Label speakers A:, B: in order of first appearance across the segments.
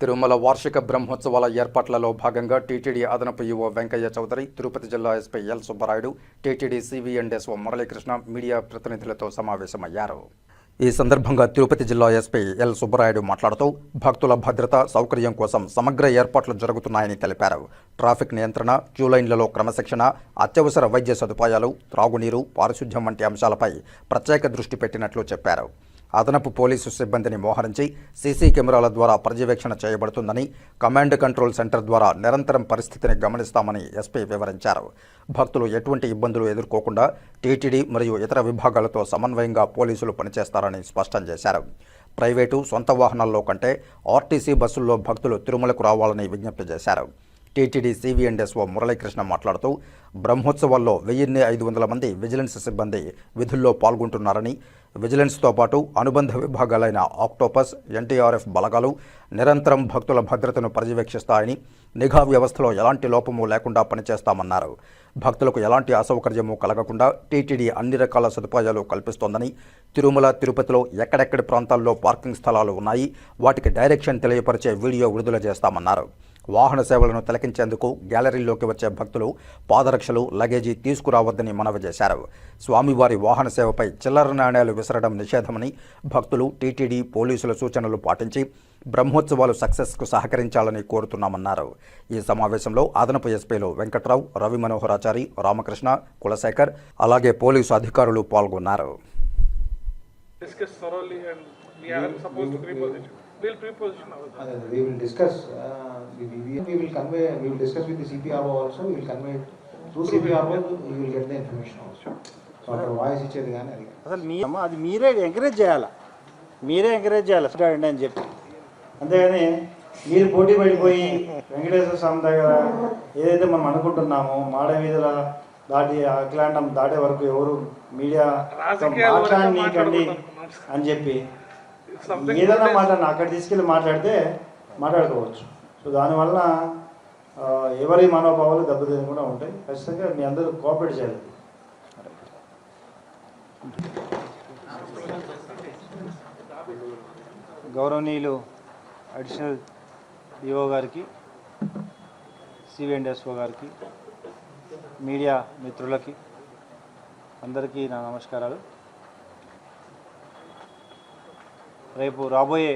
A: తిరుమల వార్షిక బ్రహ్మోత్సవాల ఏర్పాట్లలో భాగంగా టీటీడీ అదనపు ఈవో వెంకయ్య చౌదరి తిరుపతి జిల్లా SP L Subbarayudu TTD CV and SO Muralikrishna media ప్రతినిధులతో సమావేశమయ్యారు. ఈ సందర్భంగా తిరుపతి జిల్లా ఎస్పీ ఎల్ సుబ్బరాయుడు మాట్లాడుతూ భక్తుల భద్రత సౌకర్యం కోసం సమగ్ర ఏర్పాట్లు జరుగుతున్నాయని తెలిపారు. ట్రాఫిక్ నియంత్రణ క్యూలైన్లలో క్రమశిక్షణ అత్యవసర వైద్య సదుపాయాలు త్రాగునీరు పారిశుధ్యం వంటి అంశాలపై ప్రత్యేక దృష్టి పెట్టినట్లు చెప్పారు. అదనపు పోలీసు సిబ్బందిని మోహరించి సీసీ కెమెరాల ద్వారా పర్యవేక్షణ చేయబడుతుందని కమాండ్ కంట్రోల్ సెంటర్ ద్వారా నిరంతరం పరిస్థితిని గమనిస్తామని ఎస్పీ వివరించారు. భక్తులు ఎటువంటి ఇబ్బందులు ఎదుర్కోకుండా టీటీడీ మరియు ఇతర విభాగాలతో సమన్వయంగా పోలీసులు పనిచేస్తారని స్పష్టం చేశారు. ప్రైవేటు సొంత వాహనాల్లో కంటే ఆర్టీసీ బస్సుల్లో భక్తులు తిరుమలకు రావాలని విజ్ఞప్తి చేశారు. టీటీడీ సివిఎండ్ఎస్ఓ మురళీకృష్ణ మాట్లాడుతూ బ్రహ్మోత్సవాల్లో వెయ్యిన్ని ఐదు వందల మంది విజిలెన్స్ సిబ్బంది విధుల్లో పాల్గొంటున్నారని విజిలెన్స్తో పాటు అనుబంధ విభాగాలైన ఆక్టోపస్ ఎన్టీఆర్ఎఫ్ బలగాలు నిరంతరం భక్తుల భద్రతను పర్యవేక్షిస్తాయని నిఘా వ్యవస్థలో ఎలాంటి లోపము లేకుండా పనిచేస్తామన్నారు. భక్తులకు ఎలాంటి అసౌకర్యము కలగకుండా టీటీడీ అన్ని రకాల సదుపాయాలు కల్పిస్తోందని తిరుమల తిరుపతిలో ఎక్కడెక్కడి ప్రాంతాల్లో పార్కింగ్ స్థలాలు ఉన్నాయి వాటికి డైరెక్షన్ తెలియపరిచే వీడియో విడుదల చేస్తామన్నారు. వాహన సేవలను తిలకించేందుకు గ్యాలరీలోకి వచ్చే భక్తులు పాదరక్షలు లగేజీ తీసుకురావద్దని మనవి చేశారు. స్వామివారి వాహన సేవపై చిల్లర నాణేలు విసరడం నిషేధమని భక్తులు టీటీడీ పోలీసుల సూచనలు పాటించి బ్రహ్మోత్సవాలు సక్సెస్కు సహకరించాలని కోరుతున్నామన్నారు. ఈ సమావేశంలో అదనపు ఎస్పీలు వెంకట్రావు రవి మనోహరాచారి రామకృష్ణ కులశేఖర్ అలాగే పోలీసు అధికారులు పాల్గొన్నారు.
B: To. We'll preposition ourselves.
C: Uh, We will discuss, uh, we we- we will convey, we will discuss with the CPRO also, we will convey through CPRO, you will get the information also. So అక్కడ voice ఇచ్చేది కానీ అది
D: అసలు మీ అమ్మ అది మీరే encourage చేయాలి మీరే ఎంకరేజ్ చేయాలి స్టూడెంట్ అని చెప్పి అంతేగాని మీరు పోటీ పడిపోయి వెంకటేశ్వర స్వామి దగ్గర ఏదైతే మనం అనుకుంటున్నామో మాడ వీధుల దాటి అఖిలాండం దాటే వరకు ఎవరు మీడియా మాట్లాడనీకండి. అని చెప్పి ఏదైనా మాట్లాడిన అక్కడ తీసుకెళ్ళి మాట్లాడితే మాట్లాడుకోవచ్చు. సో దానివల్ల ఎవరి మనోభావాలు దెబ్బతినకుండా ఉంటాయి. ఖచ్చితంగా మీ అందరూ కోఆపరేట్ చేయాలి. గౌరవనీయులు అడిషనల్ డిఓ గారికి సివిఎండ్ఎస్ఓ గారికి మీడియా మిత్రులకి అందరికీ నా నమస్కారాలు. రేపు రాబోయే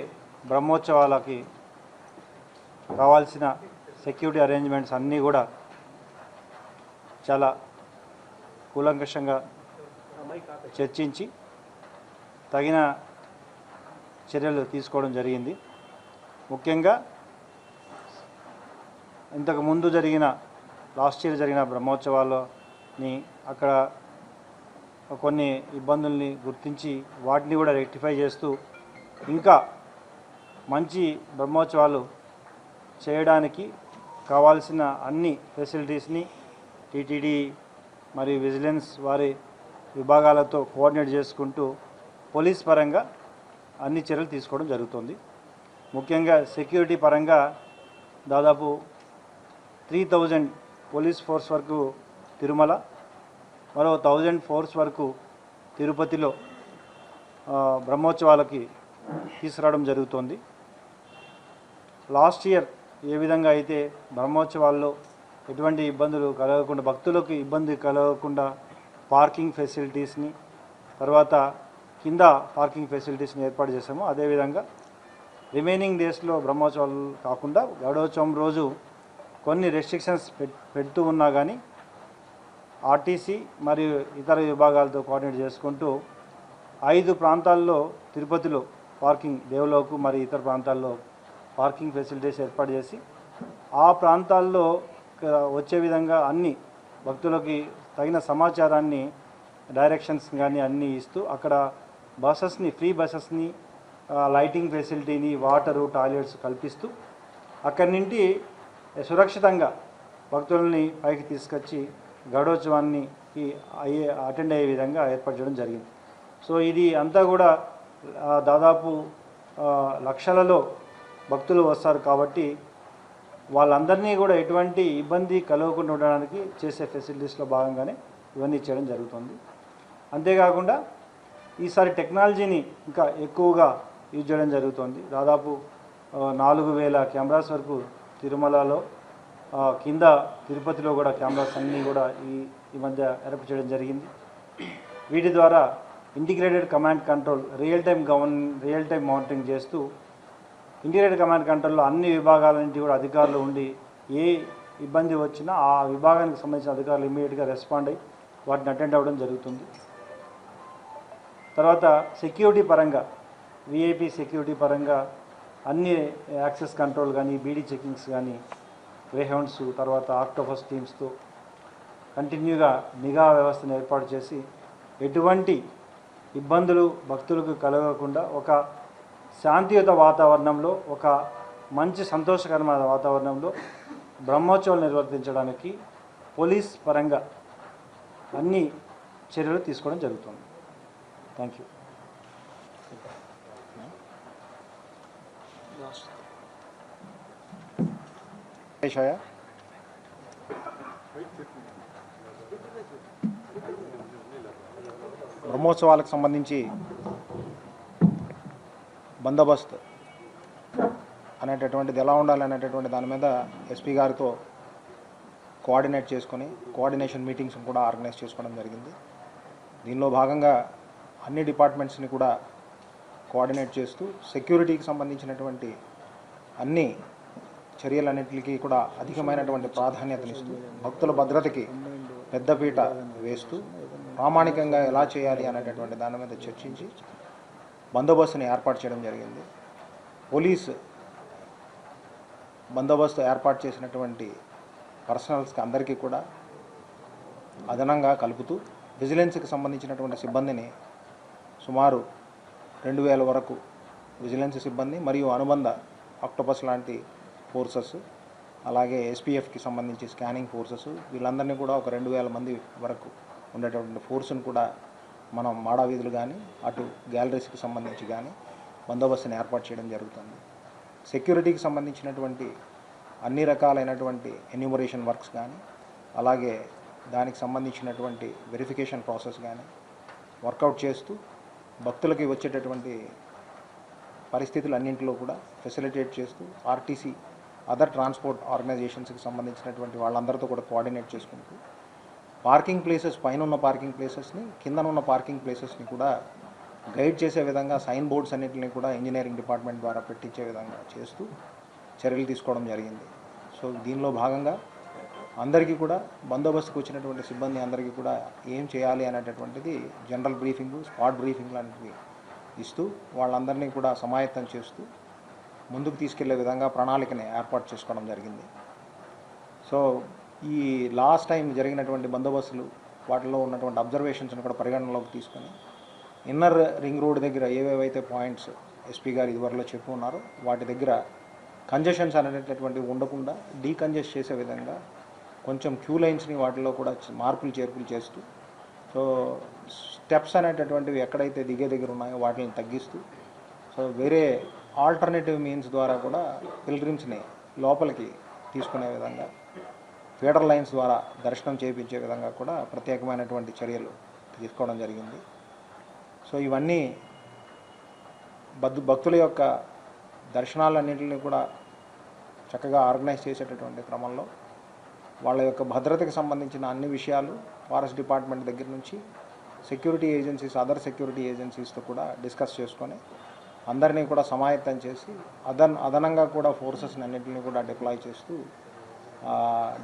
D: బ్రహ్మోత్సవాలకి కావాల్సిన సెక్యూరిటీ అరేంజ్మెంట్స్ అన్నీ కూడా చాలా కూలంకషంగా చర్చించి తగిన చర్యలు తీసుకోవడం జరిగింది. ముఖ్యంగా ఇంతకు ముందు జరిగిన లాస్ట్ ఇయర్ జరిగిన బ్రహ్మోత్సవాల్లోని అక్కడ కొన్ని ఇబ్బందుల్ని గుర్తించి వాటిని కూడా రెక్టిఫై చేస్తూ ఇంకా మంచి బ్రహ్మోత్సవాలు చేయడానికి కావాల్సిన అన్ని ఫెసిలిటీస్ని టీటీడీ మరియు విజిలెన్స్ వారి విభాగాలతో కోఆర్డినేట్ చేసుకుంటూ పోలీస్ పరంగా అన్ని చర్యలు తీసుకోవడం జరుగుతుంది. ముఖ్యంగా సెక్యూరిటీ పరంగా దాదాపు త్రీ థౌజండ్ పోలీస్ ఫోర్స్ వరకు తిరుమల మరో థౌజండ్ ఫోర్స్ వరకు తిరుపతిలో బ్రహ్మోత్సవాలకి తీసుకురావడం జరుగుతోంది. లాస్ట్ ఇయర్ ఏ విధంగా అయితే బ్రహ్మోత్సవాల్లో ఎటువంటి ఇబ్బందులు కలగకుండా భక్తులకు ఇబ్బంది కలగకుండా పార్కింగ్ ఫెసిలిటీస్ని తర్వాత కింద పార్కింగ్ ఫెసిలిటీస్ని ఏర్పాటు చేసామో అదేవిధంగా రిమైనింగ్ డేస్లో బ్రహ్మోత్సవాలు కాకుండా గౌడోత్సవం రోజు కొన్ని రెస్ట్రిక్షన్స్ పెడుతూ ఉన్నా కానీ ఆర్టీసీ మరియు ఇతర విభాగాలతో కోఆర్డినేట్ చేసుకుంటూ ఐదు ప్రాంతాల్లో తిరుపతిలో పార్కింగ్ దేవులోకు మరి ఇతర ప్రాంతాల్లో పార్కింగ్ ఫెసిలిటీస్ ఏర్పాటు చేసి ఆ ప్రాంతాల్లో వచ్చే విధంగా అన్ని భక్తులకి తగిన సమాచారాన్ని డైరెక్షన్స్ కానీ అన్నీ ఇస్తూ అక్కడ బస్సెస్ని ఫ్రీ బసెస్ని లైటింగ్ ఫెసిలిటీని వాటరు టాయిలెట్స్ కల్పిస్తూ అక్కడి నుండి సురక్షితంగా భక్తులని పైకి తీసుకొచ్చి గడోత్సవాన్ని అయ్యే అటెండ్ అయ్యే విధంగా ఏర్పాటు చేయడం జరిగింది. సో ఇది అంతా కూడా దాదాపు లక్షలలో భక్తులు వస్తారు కాబట్టి వాళ్ళందరినీ కూడా ఎటువంటి ఇబ్బంది కలగకుండా ఉండడానికి చేసే ఫెసిలిటీస్లో భాగంగానే ఇవన్నీ చేయడం జరుగుతుంది. అంతేకాకుండా ఈసారి టెక్నాలజీని ఇంకా ఎక్కువగా యూజ్ చేయడం జరుగుతుంది. దాదాపు నాలుగు వేల కెమెరాస్ వరకు తిరుమలలో కింద తిరుపతిలో కూడా కెమెరాస్ అన్నీ కూడా ఈ ఈ మధ్య ఏర్పాటు చేయడం జరిగింది. వీటి ద్వారా integrated command control real time govern real time monitoring చేస్తూ ఇంటిగ్రేటెడ్ కమాండ్ కంట్రోల్లో అన్ని విభాగాల నుంచి కూడా అధికారులు ఉండి ఏ ఇబ్బంది వచ్చినా ఆ విభాగానికి సంబంధించిన అధికారులు ఇమీడియట్గా రెస్పాండ్ అయ్యి వాటిని అటెండ్ అవ్వడం జరుగుతుంది. తర్వాత సెక్యూరిటీ పరంగా విఐపి సెక్యూరిటీ పరంగా అన్ని యాక్సెస్ కంట్రోల్ కానీ బీడీ చెకింగ్స్ కానీ గ్రేహౌండ్స్ తర్వాత ఆక్టోఫస్ టీమ్స్తో కంటిన్యూగా నిఘా వ్యవస్థను ఏర్పాటు చేసి ఎటువంటి ఇబ్బందులు భక్తులకు కలగకుండా ఒక శాంతియుత వాతావరణంలో ఒక మంచి సంతోషకరమైన వాతావరణంలో బ్రహ్మోత్సవాలు నిర్వర్తించడానికి పోలీస్ పరంగా అన్ని చర్యలు తీసుకోవడం జరుగుతుంది. థ్యాంక్ యూ
E: శేషయ్య బ్రహ్మోత్సవాలకు సంబంధించి బందోబస్తు అనేటటువంటిది ఎలా ఉండాలి అనేటటువంటి దాని మీద ఎస్పీ గారితో కోఆర్డినేట్ చేసుకొని కోఆర్డినేషన్ మీటింగ్స్ కూడా ఆర్గనైజ్ చేసుకోవడం జరిగింది. దీనిలో భాగంగా అన్ని డిపార్ట్మెంట్స్ని కూడా కోఆర్డినేట్ చేస్తూ సెక్యూరిటీకి సంబంధించినటువంటి అన్ని చర్యలన్నింటికి కూడా అధికమైనటువంటి ప్రాధాన్యతనిస్తూ భక్తుల భద్రతకి పెద్దపీట వేస్తూ ప్రామాణికంగా ఎలా చేయాలి అనేటటువంటి దాని మీద చర్చించి బందోబస్తుని ఏర్పాటు చేయడం జరిగింది. పోలీస్ బందోబస్తు ఏర్పాటు చేసినటువంటి పర్సనల్స్కి అందరికీ కూడా అదనంగా కలుపుతూ విజిలెన్స్కి సంబంధించినటువంటి సిబ్బందిని సుమారు రెండు వేల వరకు విజిలెన్స్ సిబ్బంది మరియు అనుబంధ ఆక్టోపస్ లాంటి ఫోర్సెస్ అలాగే ఎస్పీఎఫ్కి సంబంధించి స్కానింగ్ ఫోర్సెస్ వీళ్ళందరినీ కూడా ఒక రెండు వేల మంది వరకు ఉండేటటువంటి ఫోర్స్ని కూడా మనం మాడా వీధులు కానీ అటు గ్యాలరీస్కి సంబంధించి కానీ బందోబస్తుని ఏర్పాటు చేయడం జరుగుతుంది. సెక్యూరిటీకి సంబంధించినటువంటి అన్ని రకాలైనటువంటి ఎన్యూమరేషన్ వర్క్స్ కానీ అలాగే దానికి సంబంధించినటువంటి వెరిఫికేషన్ ప్రాసెస్ కానీ వర్కౌట్ చేస్తూ భక్తులకి వచ్చేటటువంటి పరిస్థితులు అన్నింటిలో కూడా ఫెసిలిటేట్ చేస్తూ ఆర్టీసీ అదర్ ట్రాన్స్పోర్ట్ ఆర్గనైజేషన్స్కి సంబంధించినటువంటి వాళ్ళందరితో కూడా కోఆర్డినేట్ చేసుకుంటూ పార్కింగ్ ప్లేసెస్ పైన ఉన్న పార్కింగ్ ప్లేసెస్ని కింద ఉన్న పార్కింగ్ ప్లేసెస్ని కూడా గైడ్ చేసే విధంగా సైన్ బోర్డ్స్ అన్నింటిని కూడా ఇంజనీరింగ్ డిపార్ట్మెంట్ ద్వారా పెట్టించే విధంగా చేస్తూ చర్యలు తీసుకోవడం జరిగింది. సో దీనిలో భాగంగా అందరికీ కూడా బందోబస్తుకు వచ్చినటువంటి సిబ్బంది అందరికీ కూడా ఏం చేయాలి అనేటటువంటిది జనరల్ బ్రీఫింగ్ స్పాట్ బ్రీఫింగ్ లాంటివి ఇస్తూ వాళ్ళందరినీ కూడా సమాయత్తం చేస్తూ ముందుకు తీసుకెళ్ళే విధంగా ప్రణాళికని ఏర్పాటు చేసుకోవడం జరిగింది. సో ఈ లాస్ట్ టైం జరిగినటువంటి బందోబస్తులు వాటిలో ఉన్నటువంటి అబ్జర్వేషన్స్ని కూడా పరిగణనలోకి తీసుకొని ఇన్నర్ రింగ్ రోడ్ దగ్గర ఏవేవైతే పాయింట్స్ ఎస్పీ గారు ఇదివరలో చెప్పి ఉన్నారో వాటి దగ్గర కంజెషన్స్ అనేటటువంటివి ఉండకుండా డీకంజెస్ట్ చేసే విధంగా కొంచెం క్యూ లైన్స్ని వాటిలో కూడా మార్పులు చేర్పులు చేస్తూ సో స్టెప్స్ అనేటటువంటివి ఎక్కడైతే దిగే దగ్గర ఉన్నాయో వాటిని తగ్గిస్తూ సో వేరే ఆల్టర్నేటివ్ మీన్స్ ద్వారా కూడా పిల్గ్రిమ్స్ని లోపలికి తీసుకునే విధంగా ఫీడర్ లైన్స్ ద్వారా దర్శనం చేయించే విధంగా కూడా ప్రత్యేకమైనటువంటి చర్యలు తీసుకోవడం జరిగింది. సో ఇవన్నీ బద్దు భక్తుల యొక్క దర్శనాలన్నింటినీ కూడా చక్కగా ఆర్గనైజ్ చేసేటటువంటి క్రమంలో వాళ్ళ యొక్క భద్రతకు సంబంధించిన అన్ని విషయాలు ఫారెస్ట్ డిపార్ట్మెంట్ దగ్గర నుంచి సెక్యూరిటీ ఏజెన్సీస్ అదర్ సెక్యూరిటీ ఏజెన్సీస్తో కూడా డిస్కస్ చేసుకొని అందరినీ కూడా సమాయత్తం చేసి అదన్ అదనంగా కూడా ఫోర్సెస్ని అన్నింటినీ కూడా డిప్లాయ్ చేస్తూ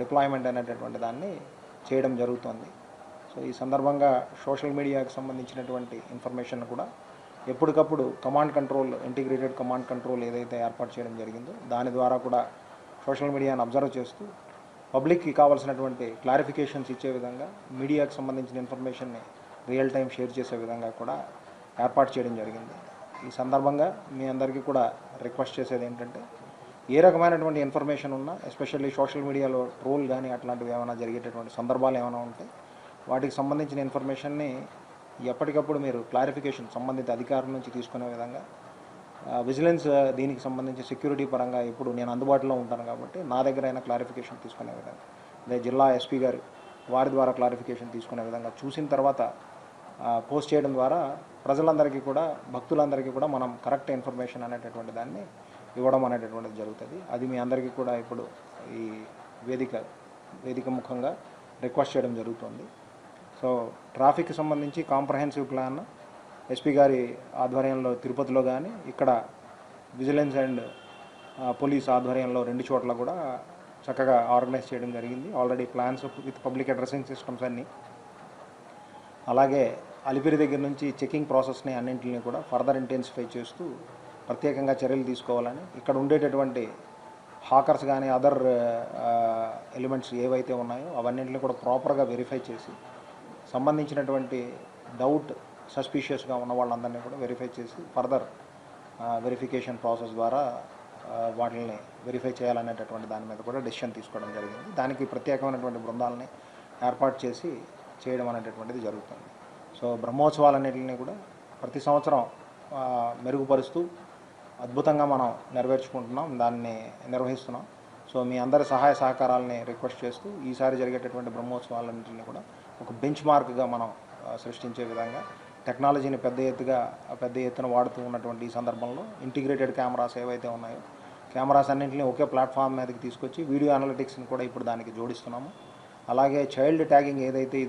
E: డిప్లాయ్మెంట్ అనేటటువంటి దాన్ని చేయడం జరుగుతుంది. సో ఈ సందర్భంగా సోషల్ మీడియాకి సంబంధించినటువంటి ఇన్ఫర్మేషన్ కూడా ఎప్పటికప్పుడు command control integrated command control ఏదైతే ఏర్పాటు చేయడం జరిగిందో దాని ద్వారా కూడా సోషల్ మీడియాను అబ్జర్వ్ చేస్తూ పబ్లిక్కి కావాల్సినటువంటి క్లారిఫికేషన్స్ ఇచ్చే విధంగా మీడియాకి సంబంధించిన ఇన్ఫర్మేషన్ని రియల్ టైం షేర్ చేసే విధంగా కూడా ఏర్పాటు చేయడం జరిగింది. ఈ సందర్భంగా మీ అందరికీ కూడా రిక్వెస్ట్ చేసేది ఏంటంటే ఏ రకమైనటువంటి ఇన్ఫర్మేషన్ ఉన్నా ఎస్పెషల్లీ సోషల్ మీడియాలో ట్రోల్ కానీ అట్లాంటివి ఏమైనా జరిగేటటువంటి సందర్భాలు ఏమైనా ఉంటే వాటికి సంబంధించిన ఇన్ఫర్మేషన్ని ఎప్పటికప్పుడు మీరు క్లారిఫికేషన్ సంబంధిత అధికారం నుంచి తీసుకునే విధంగా విజిలెన్స్ దీనికి సంబంధించి సెక్యూరిటీ పరంగా ఇప్పుడు నేను అందుబాటులో ఉంటాను కాబట్టి నా దగ్గర అయినా క్లారిఫికేషన్ తీసుకునే విధంగా అదే జిల్లా ఎస్పీ గారు వారి ద్వారా క్లారిఫికేషన్ తీసుకునే విధంగా చూసిన తర్వాత పోస్ట్ చేయడం ద్వారా ప్రజలందరికీ కూడా భక్తులందరికీ కూడా మనం కరెక్ట్ ఇన్ఫర్మేషన్ అనేటటువంటి దాన్ని ఇవ్వడం అనేటటువంటిది జరుగుతుంది. అది మీ అందరికీ కూడా ఇప్పుడు ఈ వేదిక వేదిక ముఖంగా రిక్వెస్ట్ చేయడం జరుగుతుంది. సో ట్రాఫిక్కి సంబంధించి కాంప్రహెన్సివ్ ప్లాన్ ఎస్పీ గారి ఆధ్వర్యంలో తిరుపతిలో కానీ ఇక్కడ విజిలెన్స్ అండ్ పోలీస్ ఆధ్వర్యంలో రెండు చోట్ల కూడా చక్కగా ఆర్గనైజ్ చేయడం జరిగింది. Already plans with public addressing systems అన్నీ. అలాగే అలిపిరి దగ్గర నుంచి చెకింగ్ ప్రాసెస్ని అన్నింటిని కూడా ఫర్దర్ ఇంటెన్సిఫై చేస్తూ ప్రత్యేకంగా చర్యలు తీసుకోవాలని. ఇక్కడ ఉండేటటువంటి హాకర్స్ కానీ అదర్ ఎలిమెంట్స్ ఏవైతే ఉన్నాయో అవన్నింటిని కూడా ప్రాపర్గా వెరిఫై చేసి సంబంధించినటువంటి డౌట్ సస్పీషియస్గా ఉన్న వాళ్ళందరినీ కూడా వెరిఫై చేసి ఫర్దర్ వెరిఫికేషన్ ప్రాసెస్ ద్వారా వాటిని వెరిఫై చేయాలనేటటువంటి దాని మీద కూడా డెసిషన్ తీసుకోవడం జరిగింది. దానికి ప్రత్యేకమైనటువంటి బృందాలని ఏర్పాటు చేసి చేయడం అనేటటువంటిది జరుగుతుంది. సో బ్రహ్మోత్సవాలన్నింటినీ కూడా ప్రతి సంవత్సరం మెరుగుపరుస్తూ అద్భుతంగా మనం నెరవేర్చుకుంటున్నాం దాన్ని నిర్వహిస్తున్నాం. సో మీ అందరి సహాయ సహకారాలని రిక్వెస్ట్ చేస్తూ ఈసారి జరిగేటటువంటి బ్రహ్మోత్సవాలన్నింటినీ కూడా ఒక బెంచ్ మార్క్గా మనం సృష్టించే విధంగా టెక్నాలజీని పెద్ద ఎత్తుగా పెద్ద ఎత్తున వాడుతూ ఉన్నటువంటి ఈ సందర్భంలో ఇంటిగ్రేటెడ్ కెమెరాస్ ఏవైతే ఉన్నాయో కెమెరాస్ అన్నింటినీ ఒకే ప్లాట్ఫామ్ మీదకి తీసుకొచ్చి వీడియో అనలిటిక్స్ని కూడా ఇప్పుడు దానికి జోడిస్తున్నాము. అలాగే చైల్డ్ ట్యాగింగ్ ఏదైతే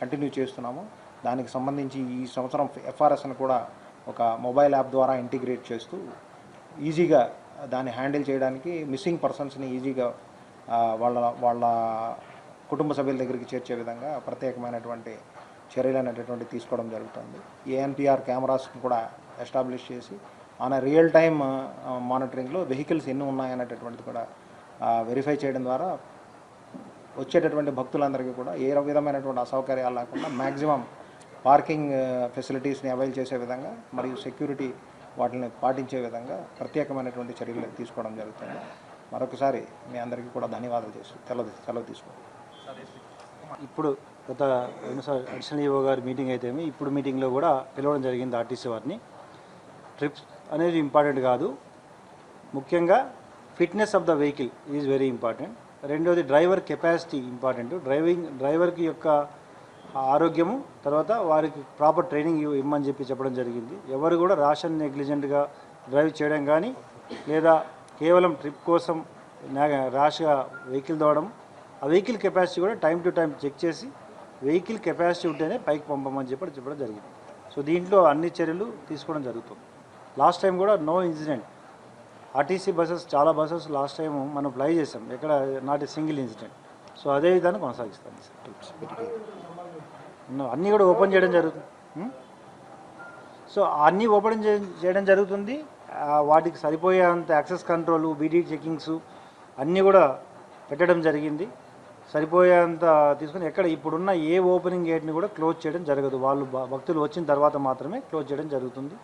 E: కంటిన్యూ చేస్తున్నామో దానికి సంబంధించి ఈ సంవత్సరం ఎఫ్ఆర్ఎస్ని కూడా ఒక మొబైల్ యాప్ ద్వారా ఇంటిగ్రేట్ చేస్తూ ఈజీగా దాన్ని హ్యాండిల్ చేయడానికి మిస్సింగ్ పర్సన్స్ని ఈజీగా వాళ్ళ వాళ్ళ కుటుంబ సభ్యుల దగ్గరికి చేర్చే విధంగా ప్రత్యేకమైనటువంటి చర్యలు అనేటటువంటి తీసుకోవడం జరుగుతుంది. ఏఎన్పిఆర్ కెమెరాస్ని కూడా ఎస్టాబ్లిష్ చేసి ఆన్ రియల్ టైమ్ మానిటరింగ్లో వెహికల్స్ ఎన్ని ఉన్నాయనేటటువంటిది కూడా వెరిఫై చేయడం ద్వారా వచ్చేటటువంటి భక్తులందరికీ కూడా ఏ విధమైనటువంటి అసౌకర్యాలు లేకుండా మ్యాక్సిమం పార్కింగ్ ఫెసిలిటీస్ని అవైల్ చేసే విధంగా మరియు సెక్యూరిటీ వాటిని పాటించే విధంగా ప్రత్యేకమైనటువంటి చర్యలు తీసుకోవడం జరుగుతుంది. మరొకసారి మీ అందరికీ కూడా ధన్యవాదాలు చేసి సెలవు సెలవు తీసుకోండి
D: ఇప్పుడు గత అడిషనల్ ఈఓ గారి మీటింగ్ అయితే ఇప్పుడు మీటింగ్లో కూడా పిలవడం జరిగింది ఆర్టీసీ వారిని. ట్రిప్స్ అనేది ఇంపార్టెంట్ కాదు. ముఖ్యంగా fitness of the vehicle is very important. రెండోది డ్రైవర్ కెపాసిటీ ఇంపార్టెంట్. డ్రైవింగ్ డ్రైవర్కి యొక్క ఆరోగ్యము తర్వాత వారికి ప్రాపర్ ట్రైనింగ్ ఇవ్వమని ఇమ్మని చెప్పి చెప్పడం జరిగింది. ఎవరు కూడా రాషన్ నెగ్లిజెంట్గా డ్రైవ్ చేయడం కానీ లేదా కేవలం ట్రిప్ కోసం ర్యాష్గా వెహికల్ దోవడం ఆ వెహికల్ కెపాసిటీ కూడా టైం టు టైం చెక్ చేసి వెహికల్ కెపాసిటీ ఉంటేనే పైకి పంపమని చెప్పి చెప్పడం జరిగింది. సో దీంట్లో అన్ని చర్యలు తీసుకోవడం జరుగుతుంది. లాస్ట్ టైం కూడా నో ఇన్సిడెంట్. ఆర్టీసీ బస్సెస్ చాలా బస్సెస్ లాస్ట్ టైం మనం ఫ్లై చేసాం. ఎక్కడ నాట్ సింగిల్ ఇన్సిడెంట్. సో అదే విధానం కొనసాగిస్తాం. సార్ అన్నీ కూడా ఓపెన్ చేయడం జరుగుతుంది. సో అన్నీ ఓపెన్ చే- చేయడం జరుగుతుంది. వాటికి సరిపోయేంత యాక్సెస్ కంట్రోల్ బీడీ చెకింగ్స్ అన్నీ కూడా పెట్టడం జరిగింది. సరిపోయేంత తీసుకుని ఎక్కడ ఇప్పుడున్న ఏ ఓపెనింగ్ గేట్ని కూడా క్లోజ్ చేయడం జరగదు. వాళ్ళు భక్తులు వచ్చిన తర్వాత మాత్రమే క్లోజ్ చేయడం జరుగుతుంది.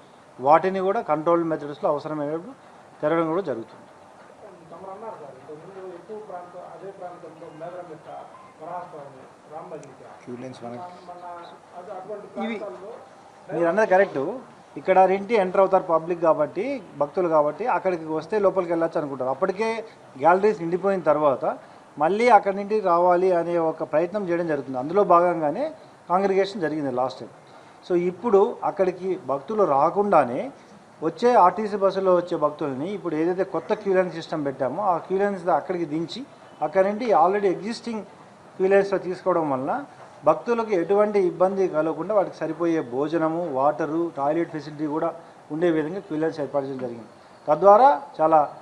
D: వాటిని కూడా కంట్రోల్ మెథడ్స్లో అవసరమైనప్పుడు తెరవడం కూడా జరుగుతుంది.
E: క్యూ లైన్స్
D: ఇవి మీరు అన్నది కరెక్ట్ ఇక్కడ రెంటి ఎంటర్ అవుతారు పబ్లిక్ కాబట్టి భక్తులు కాబట్టి అక్కడికి వస్తే లోపలికి వెళ్ళొచ్చు అనుకుంటారు. అప్పటికే గ్యాలరీస్ నిండిపోయిన తర్వాత మళ్ళీ అక్కడి నుండి రావాలి అనే ఒక ప్రయత్నం చేయడం జరుగుతుంది. అందులో భాగంగానే కాంగ్రిగేషన్ జరిగింది లాస్ట్ టైం సో ఇప్పుడు అక్కడికి భక్తులు రాకుండానే వచ్చే ఆర్టీసీ బస్సులో వచ్చే భక్తులని ఇప్పుడు ఏదైతే కొత్త క్యూలైన్ సిస్టమ్ పెట్టామో ఆ క్యూలైన్స్ అక్కడికి దించి అక్కడి నుండి ఆల్రెడీ ఎగ్జిస్టింగ్ క్యూలైన్స్లో తీసుకోవడం వలన భక్తులకు ఎటువంటి ఇబ్బంది కలగకుండా వాటికి సరిపోయే భోజనము వాటరు టాయిలెట్ ఫెసిలిటీ కూడా ఉండే విధంగా క్యూలెన్స్ ఏర్పరచడం జరిగింది. తద్వారా చాలా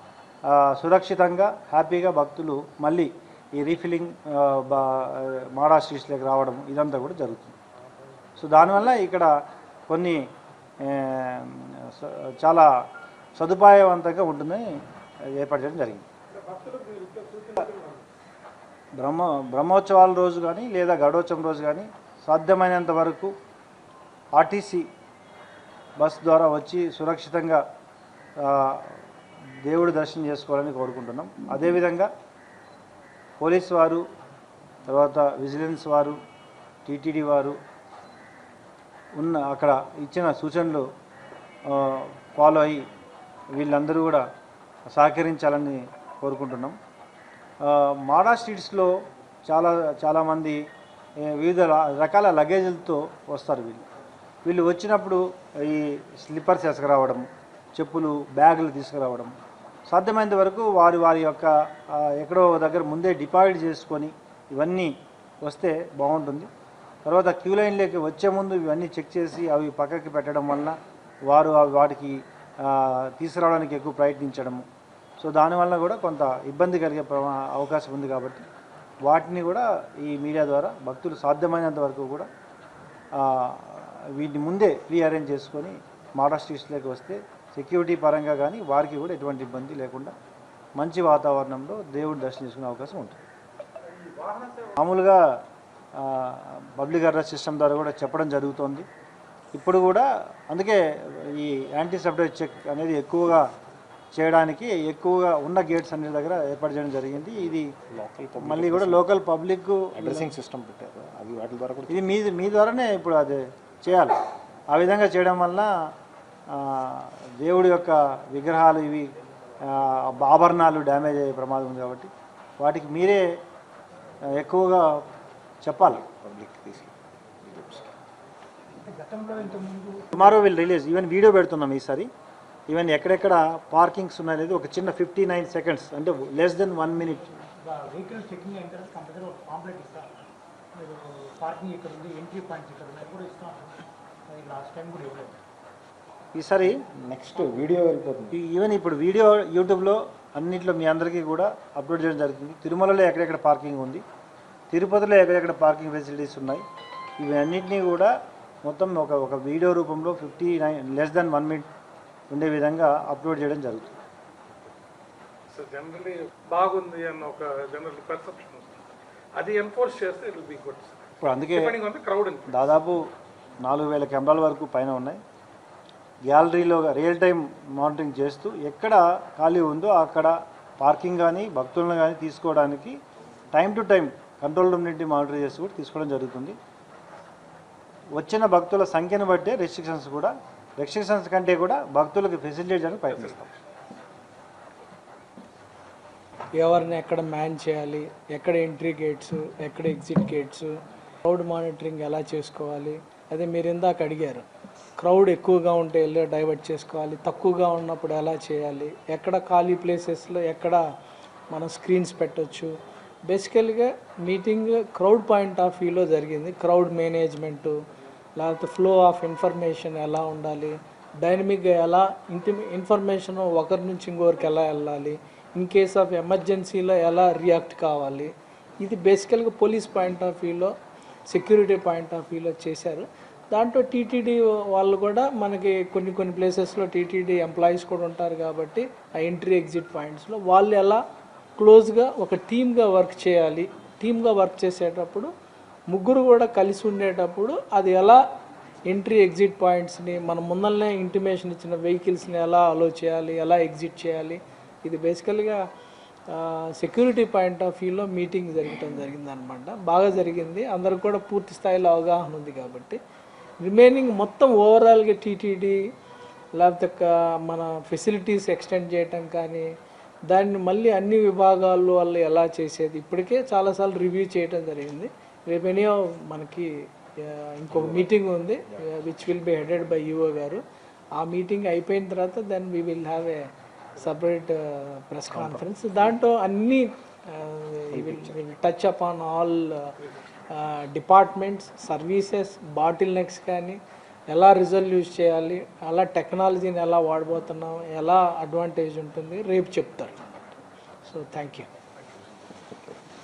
D: సురక్షితంగా హ్యాపీగా భక్తులు మళ్ళీ ఈ రీఫిల్లింగ్ బా మాడా స్ట్రీట్స్లోకి రావడం ఇదంతా కూడా జరుగుతుంది. సో దానివల్ల ఇక్కడ కొన్ని స- చాలా సదుపాయవంతంగా ఉంటుందని ఏర్పాటు చేయడం జరిగింది. బ్రహ్మ బ్రహ్మోత్సవాల రోజు కానీ లేదా గడోత్సవం రోజు కానీ సాధ్యమైనంత వరకు ఆర్టీసీ బస్ ద్వారా వచ్చి సురక్షితంగా దేవుడు దేవుడి దర్శనం చేసుకోవాలని కోరుకుంటున్నాం. అదేవిధంగా పోలీస్ వారు తర్వాత విజిలెన్స్ వారు టీటీడీ వారు ఉన్న అక్కడ ఇచ్చిన సూచనలు ఫాలో అయ్యి వీళ్ళందరూ కూడా సహకరించాలని కోరుకుంటున్నాం. మాడా స్ట్రీట్స్లో చాలా చాలామంది వివిధ రకాల లగేజీలతో వస్తారు వీళ్ళు. వీళ్ళు వచ్చినప్పుడు ఈ స్లిప్పర్స్ వేసుకురావడం చెప్పులు బ్యాగులు తీసుకురావడం. సాధ్యమైనంత వరకు వారి వారి యొక్క ఎక్కడో దగ్గర ముందే డిపాజిట్ చేసుకొని ఇవన్నీ వస్తే బాగుంటుంది. తర్వాత క్యూ లైన్లోకి వచ్చే ముందు ఇవన్నీ చెక్ చేసి అవి పక్కకి పెట్టడం వలన వారు అవి వాటికి తీసుకురావడానికి ఎక్కువ ప్రయత్నించడము. సో దానివల్ల కూడా కొంత ఇబ్బంది కలిగే అవకాశం ఉంది కాబట్టి వాటిని కూడా ఈ మీడియా ద్వారా భక్తులు సాధ్యమైనంత వరకు కూడా వీటిని ముందే ప్రీ అరేంజ్ చేసుకొని మోడల్ స్ట్రీట్స్లోకి వస్తే సెక్యూరిటీ పరంగా కానీ వారికి కూడా ఎటువంటి ఇబ్బంది లేకుండా మంచి వాతావరణంలో దేవుడు దర్శనం చేసుకునే అవకాశం ఉంటుంది. మామూలుగా పబ్లిక్ అడ్రస్ సిస్టమ్ ద్వారా కూడా చెప్పడం జరుగుతోంది. ఇప్పుడు కూడా అందుకే ఈ యాంటీ చెక్ అనేది ఎక్కువగా చేయడానికి ఎక్కువగా ఉన్న గేట్స్ అన్ని దగ్గర ఏర్పాటు చేయడం జరిగింది. ఇది మళ్ళీ కూడా లోకల్ పబ్లిక్
E: అడ్రసింగ్ సిస్టమ్ పెట్టారు. అవి వాటి ద్వారా కూడా
D: ఇది మీ మీ ద్వారానే ఇప్పుడు అది చేయాలి. ఆ విధంగా చేయడం వల్ల ఆ, దేవుడి యొక్క విగ్రహాలు ఇవి ఆ, ఆభరణాలు డ్యామేజ్ అయ్యే ప్రమాదం ఉంది కాబట్టి వాటికి మీరే ఎక్కువగా చెప్పాలి.
E: పబ్లిక్ తీసి
D: tomorrow will release even video పెడుతున్నాం ఈసారి. ఈవెన్ ఎక్కడెక్కడ పార్కింగ్స్ ఉన్నాయనేది ఒక చిన్న ఫిఫ్టీ నైన్ సెకండ్స్ అంటే less than one minute.
B: Vehicle checking అయిన తర్వాత కంపల్సరీ ఒక పాంప్లెట్ ఇస్తాం. మీరు పార్కింగ్ ఇక్కడ ఉంది ఎంట్రీ పాయింట్స్ ఇక్కడ ఉన్నాయి కూడా ఇస్తాం. అది లాస్ట్ టైం కూడా ఇవ్వలేదు.
D: ఈసారి
E: నెక్స్ట్ వీడియో వెళ్ళిపోతుంది.
D: ఈవెన్ ఇప్పుడు వీడియో యూట్యూబ్లో అన్నింటిలో మీ అందరికీ కూడా అప్లోడ్ చేయడం జరుగుతుంది. తిరుమలలో ఎక్కడెక్కడ పార్కింగ్ ఉంది తిరుపతిలో ఎక్కడెక్కడ పార్కింగ్ ఫెసిలిటీస్ ఉన్నాయి ఇవన్నింటినీ కూడా మొత్తం ఒక ఒక వీడియో రూపంలో fifty nine less than one minute ఉండే విధంగా అప్లోడ్ చేయడం జరుగుతుంది.
B: జనరలీ బాగుంది అన్న ఒక జనరల్ పర్సెప్షన్ వస్తుంది. అది ఎన్ఫోర్స్ చేస్తే ఇట్ విల్ బీ గుడ్
D: ఇప్పుడు అందుకే
B: క్రౌడ్
D: దాదాపు నాలుగు వేల కెమెరాల వరకు పైన ఉన్నాయి. గ్యాలరీలో రియల్ టైం మానిటరింగ్ చేస్తూ ఎక్కడ ఖాళీ ఉందో అక్కడ పార్కింగ్ కానీ భక్తులను కానీ తీసుకోవడానికి time to time control room నుండి మానిటర్ చేసి కూడా తీసుకోవడం జరుగుతుంది. వచ్చిన భక్తుల సంఖ్యను బట్టే రెస్ట్రిక్షన్స్ కూడా రెస్ట్రిక్షన్స్ కంటే కూడా భక్తులకు ఫెసిలిటేట్ చేయడానికి ప్రయత్నిస్తాం.
F: ఎవరిని ఎక్కడ మ్యాన్ చేయాలి ఎక్కడ ఎంట్రీ గేట్స్ ఎక్కడ ఎగ్జిట్ గేట్స్ క్రౌడ్ మానిటరింగ్ ఎలా చేసుకోవాలి అదే మీరు ఇందాక అడిగారు. క్రౌడ్ ఎక్కువగా ఉంటే వెళ్ళి డైవర్ట్ చేసుకోవాలి తక్కువగా ఉన్నప్పుడు ఎలా చేయాలి ఎక్కడ ఖాళీ ప్లేసెస్లో ఎక్కడ మనం స్క్రీన్స్ పెట్టచ్చు. బేసికల్గా మీటింగ్ క్రౌడ్ పాయింట్ ఆఫ్ వ్యూలో జరిగింది క్రౌడ్ మేనేజ్మెంటు లేకపోతే ఫ్లో ఆఫ్ ఇన్ఫర్మేషన్ ఎలా ఉండాలి? డైనమిక్గా ఎలా ఇంటి ఇన్ఫర్మేషన్ ఒకరి నుంచి ఇంకొకరికి ఎలా వెళ్ళాలి? ఇన్ కేస్ ఆఫ్ ఎమర్జెన్సీలో ఎలా రియాక్ట్ కావాలి? ఇది బేసికల్గా పోలీస్ పాయింట్ ఆఫ్ వ్యూలో సెక్యూరిటీ పాయింట్ ఆఫ్ వ్యూలో చేశారు. దాంట్లో టీటీడీ వాళ్ళు కూడా మనకి కొన్ని కొన్ని ప్లేసెస్లో టీటీడీ ఎంప్లాయీస్ కూడా ఉంటారు కాబట్టి ఆ ఎంట్రీ ఎగ్జిట్ పాయింట్స్లో వాళ్ళు ఎలా క్లోజ్గా ఒక టీమ్గా వర్క్ చేయాలి. టీమ్గా వర్క్ చేసేటప్పుడు ముగ్గురు కూడా కలిసి ఉండేటప్పుడు అది ఎలా ఎంట్రీ ఎగ్జిట్ పాయింట్స్ని మన ముందరనే ఇంటిమేషన్ ఇచ్చిన వెహికల్స్ని ఎలా అలో చేయాలి ఎలా ఎగ్జిట్ చేయాలి ఇది బేసికల్గా సెక్యూరిటీ పాయింట్ ఆఫ్ వ్యూలో మీటింగ్ జరగటం జరిగింది అనమాట బాగా జరిగింది. అందరికి కూడా పూర్తి స్థాయిలో అవగాహన ఉంది కాబట్టి. రిమైనింగ్ మొత్తం ఓవరాల్గా టీటీడీ లేకపోతే మన ఫెసిలిటీస్ ఎక్స్టెండ్ చేయటం కానీ దాన్ని మళ్ళీ అన్ని విభాగాల్లో వాళ్ళు ఎలా చేసేది ఇప్పటికే చాలాసార్లు రివ్యూ చేయటం జరిగింది. రేపెనియో మనకి ఇంకొక మీటింగ్ ఉంది which will be headed by EO గారు. ఆ మీటింగ్ అయిపోయిన తర్వాత then we will have a separate press conference దాంట్లో అన్ని touch up on all departments services bottle next కానీ ఎలా రిజల్యూస్ చేయాలి ఎలా టెక్నాలజీని ఎలా వాడబోతున్నాం ఎలా అడ్వాంటేజ్ ఉంటుంది రేపు చెప్తారు. So thank you